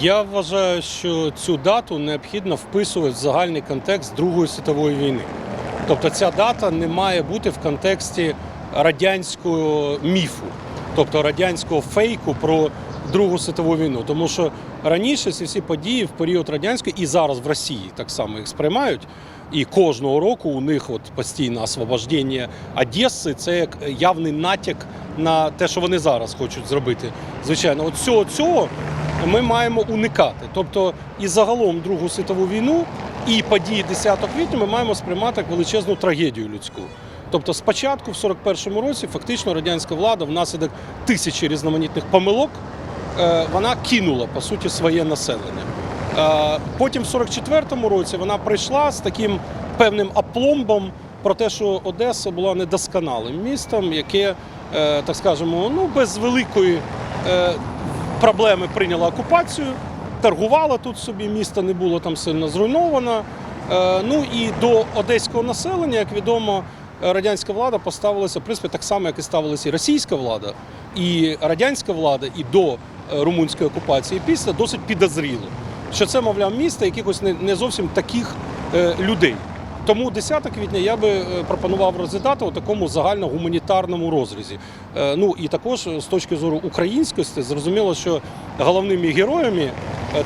Я вважаю, що цю дату необхідно вписувати в загальний контекст Другої світової війни. Тобто ця дата не має бути в контексті радянського міфу, тобто радянського фейку про Другу світову війну. Тому що раніше ці всі події в період радянської і зараз в Росії так само їх сприймають. І кожного року у них от постійне освобождення Одеси це як явний натяк на те, що вони зараз хочуть зробити. Звичайно, от цього цього ми маємо уникати. Тобто, і загалом Другу світову війну і події 10 квітня ми маємо сприймати як величезну трагедію людську. Тобто, спочатку, в 41-му році, фактично радянська влада внаслідок тисячі різноманітних помилок е, вона кинула по суті своє населення. Е, Потім, в 44-му році, вона прийшла з таким певним апломбом про те, що Одеса була недосконалим містом, яке, е, так скажемо, ну без великої проблеми прийняла окупацію, торгувала тут собі, місто не було там сильно зруйновано. Е, Ну і до одеського населення, як відомо, радянська влада поставилася в принципі так само, як і ставилася і російська влада, і радянська влада, і до е, румунської окупації, і після досить підозріло, що це, мовляв, місто якихось не, не зовсім таких е, людей. Тому 10 квітня я би е, пропонував розглядати у такому загальногуманітарному розрізі. Е, Ну і також е, з точки зору українськості зрозуміло, що головними героями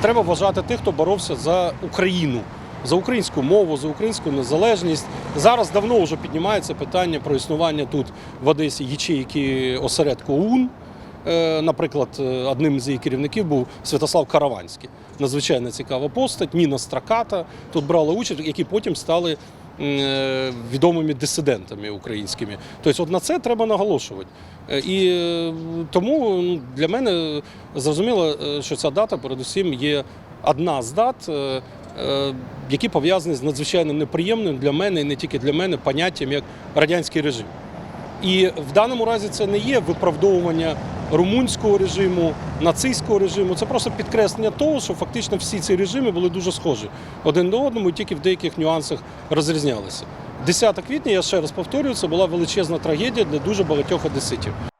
треба вважати тих, хто боровся за Україну. За українську мову, за українську незалежність зараз давно вже піднімається питання про існування тут в Одесі ячейки осередку ОУН. Е, Наприклад, е, одним з її керівників був Святослав Караванський. Надзвичайно цікава постать, Ніна Страката тут брала участь, які потім стали е, відомими дисидентами українськими. Тобто, от на це треба наголошувати. І тому ну, для мене зрозуміло, що ця дата, передусім, є одна з дат, які пов'язані з надзвичайно неприємним для мене і не тільки для мене поняттям як радянський режим. І в даному разі це не є виправдовування румунського режиму, нацистського режиму. Це просто підкреслення того, що фактично всі ці режими були дуже схожі один до одному, і тільки в деяких нюансах розрізнялися. 10 квітня, я ще раз повторюю, це була величезна трагедія для дуже багатьох одеситів.